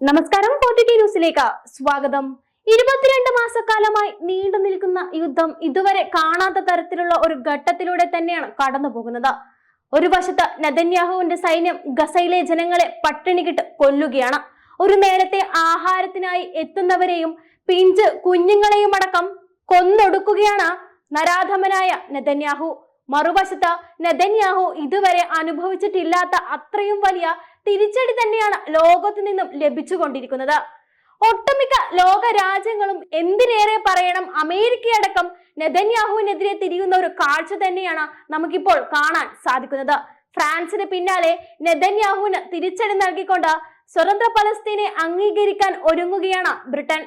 നമസ്കാരം ന്യൂസിലേക്ക് സ്വാഗതം. ഇരുപത്തിരണ്ട് മാസക്കാലമായി നീണ്ടു നിൽക്കുന്ന യുദ്ധം ഇതുവരെ കാണാത്ത തരത്തിലുള്ള ഒരു ഘട്ടത്തിലൂടെ തന്നെയാണ് കടന്നു പോകുന്നത്. ഒരു വശത്ത് നെതന്യാഹുവിന്റെ സൈന്യം ഗസയിലെ ജനങ്ങളെ പട്ടിണികിട്ട് കൊല്ലുകയാണ്. ഒരു നേരത്തെ ആഹാരത്തിനായി എത്തുന്നവരെയും പിഞ്ച് കുഞ്ഞുങ്ങളെയും അടക്കം കൊന്നൊടുക്കുകയാണ് നരാധമനായ നെതന്യാഹു. മറുവശത്ത് നെതന്യാഹു ഇതുവരെ അനുഭവിച്ചിട്ടില്ലാത്ത അത്രയും വലിയ തിരിച്ചടി തന്നെയാണ് ലോകത്തു നിന്നും ലഭിച്ചുകൊണ്ടിരിക്കുന്നത്. ഒട്ടുമിക്ക ലോക രാജ്യങ്ങളും എന്തിനേറെ പറയണം? അമേരിക്കയടക്കം നെതന്യാഹുവിനെതിരെ തിരിയുന്ന ഒരു കാഴ്ച തന്നെയാണ് നമുക്കിപ്പോൾ കാണാൻ സാധിക്കുന്നത്. ഫ്രാൻസിന് പിന്നാലെ നെതന്യാഹുവിന് തിരിച്ചടി നൽകിക്കൊണ്ട് സ്വതന്ത്ര പലസ്തീനെ അംഗീകരിക്കാൻ ഒരുങ്ങുകയാണ് ബ്രിട്ടൻ.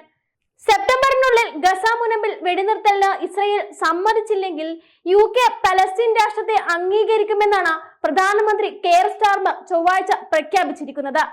സെപ്റ്റംബറിനുള്ളിൽ ഗസ മുനമ്പിൽ വെടിനിർത്തലിന് ഇസ്രയേൽ സമ്മതിച്ചില്ലെങ്കിൽ യു കെ പലസ്തീൻ രാഷ്ട്രത്തെ അംഗീകരിക്കുമെന്നാണ് പ്രധാനമന്ത്രി കെയർ സ്റ്റാർമർ ചൊവ്വാഴ്ച പ്രഖ്യാപിച്ചിരിക്കുന്നത്.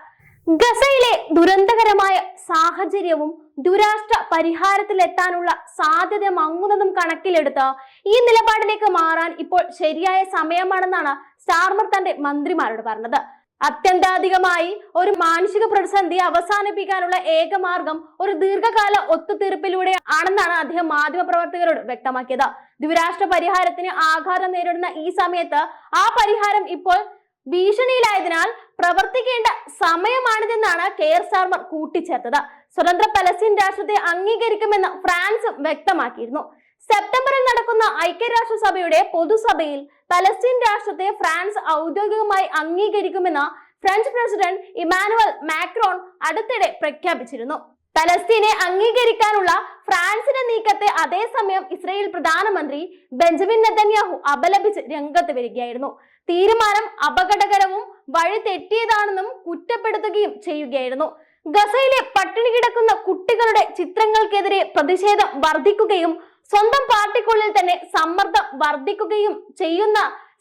ഗസയിലെ ദുരന്തകരമായ സാഹചര്യവും ദുരാഷ്ട്ര പരിഹാരത്തിലെത്താനുള്ള സാധ്യത മങ്ങുന്നതും കണക്കിലെടുത്ത് ഈ നിലപാടിലേക്ക് മാറാൻ ഇപ്പോൾ ശരിയായ സമയമാണെന്നാണ് സ്റ്റാർമർ തന്റെ മന്ത്രിമാരോട് പറഞ്ഞത്. അത്യന്താധികമായി ഒരു മാനസിക പ്രതിസന്ധി അവസാനിപ്പിക്കാനുള്ള ഏക മാർഗം ഒരു ദീർഘകാല ഒത്തുതീർപ്പിലൂടെ ആണെന്നാണ് അദ്ദേഹം മാധ്യമപ്രവർത്തകരോട് വ്യക്തമാക്കിയത്. ദ്വിരാഷ്ട്ര പരിഹാരത്തിന് ആഘാതം നേരിടുന്ന ഈ സമയത്ത് ആ പരിഹാരം ഇപ്പോൾ ഭീഷണിയിലായതിനാൽ പ്രവർത്തിക്കേണ്ട സമയമാണിതെന്നാണ് കെയർ സാർമർ കൂട്ടിച്ചേർത്തത്. സ്വതന്ത്ര പലസ്തീൻ രാഷ്ട്രത്തെ അംഗീകരിക്കുമെന്ന് ഫ്രാൻസും വ്യക്തമാക്കിയിരുന്നു. സെപ്റ്റംബറിൽ നടക്കുന്ന ഐക്യരാഷ്ട്രസഭയുടെ പൊതുസഭയിൽ പലസ്തീൻ രാഷ്ട്രത്തെ ഫ്രാൻസ് ഔദ്യോഗികമായി അംഗീകരിക്കുമെന്ന് ഫ്രഞ്ച് പ്രസിഡന്റ് ഇമാനുവൽ മാക്രോൺ അടുത്തിടെ പ്രഖ്യാപിച്ചിരുന്നു. പലസ്തീനെ അംഗീകരിക്കാനുള്ള ഫ്രാൻസിന്റെ നീക്കത്തെ അതേസമയം ഇസ്രയേൽ പ്രധാനമന്ത്രി ബെഞ്ചമിൻ നെതന്യാഹു അപലപിച്ച് രംഗത്ത് വരികയായിരുന്നു. തീരുമാനം അപകടകരവും വഴി തെറ്റിയതാണെന്നും കുറ്റപ്പെടുത്തുകയും ചെയ്യുകയായിരുന്നു. ഗസയിലെ പട്ടിണി കിടക്കുന്ന കുട്ടികളുടെ ചിത്രങ്ങൾക്കെതിരെ പ്രതിഷേധം വർദ്ധിക്കുകയും സ്വന്തം പാർട്ടിക്കുള്ളിൽ തന്നെ സമ്മർദ്ദം വർദ്ധിക്കുകയും ചെയ്യുന്ന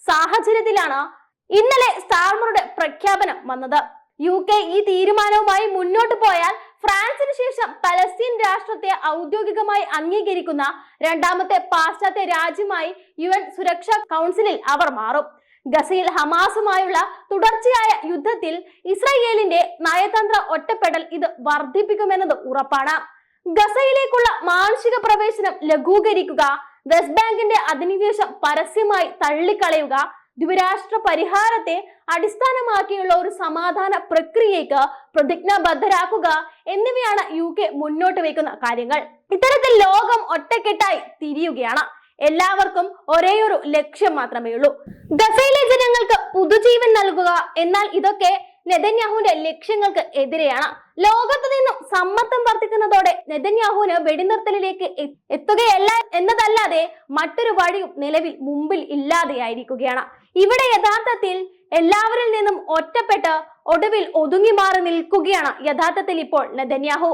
സാഹചര്യത്തിലാണ് ഇന്നലെ സ്റ്റാർമറുടെ പ്രഖ്യാപനം വന്നത്. യു കെ ഈ തീരുമാനവുമായി മുന്നോട്ട് പോയാൽ ഫ്രാൻസിന് ശേഷം പലസ്തീൻ രാഷ്ട്രത്തെ ഔദ്യോഗികമായി അംഗീകരിക്കുന്ന രണ്ടാമത്തെ പാശ്ചാത്യ രാജ്യമായി യു എൻ സുരക്ഷാ കൗൺസിലിൽ അവർ മാറും. ഗസയിൽ ഹമാസുമായുള്ള തുടർച്ചയായ യുദ്ധത്തിൽ ഇസ്രായേലിന്റെ നയതന്ത്ര ഒറ്റപ്പെടൽ ഇത് വർദ്ധിപ്പിക്കുമെന്നത് ഉറപ്പാണ്. ഗസയിലേക്കുള്ള മാനുഷിക പ്രവേശനം ലഘൂകരിക്കുക വെസ്റ്റ് ബാങ്കിന്റെ അധിനിവേശം പരസ്യമായി തള്ളിക്കളയുക ദ്വിരാഷ്ട്ര പരിഹാരത്തെ അടിസ്ഥാനമാക്കിയുള്ള ഒരു സമാധാന പ്രക്രിയയ്ക്ക് പ്രതിജ്ഞാബദ്ധരാക്കുക എന്നിവയാണ് യു കെ മുന്നോട്ട് വയ്ക്കുന്ന കാര്യങ്ങൾ. ഇത്തരത്തിൽ ലോകം ഒറ്റക്കെട്ടായി തിരിയുകയാണ്. എല്ലാവർക്കും ഒരേയൊരു ലക്ഷ്യം മാത്രമേ ഉള്ളൂ ഗസയിലെ ജനങ്ങൾക്ക് പുതുജീവൻ നൽകുക എന്നാൽ ഇതൊക്കെ നെതന്യാഹുവിന്റെ ലക്ഷ്യങ്ങൾക്ക് എതിരെയാണ്. ലോകത്ത് നിന്നും സമ്മർദ്ദം വർദ്ധിക്കുന്നതോടെ നെതന്യാഹുവിന് വെടിനിർത്തലിലേക്ക് എത്തുകയല്ല എന്നതല്ലാതെ മറ്റൊരു വഴിയും നിലവിൽ മുമ്പിൽ ഇല്ലാതെയായിരിക്കുകയാണ്. ഇവിടെ യഥാർത്ഥത്തിൽ എല്ലാവരിൽ നിന്നും ഒറ്റപ്പെട്ട് ഒടുവിൽ ഒതുങ്ങി മാറി നിൽക്കുകയാണ് യഥാർത്ഥത്തിൽ ഇപ്പോൾ നെതന്യാഹു.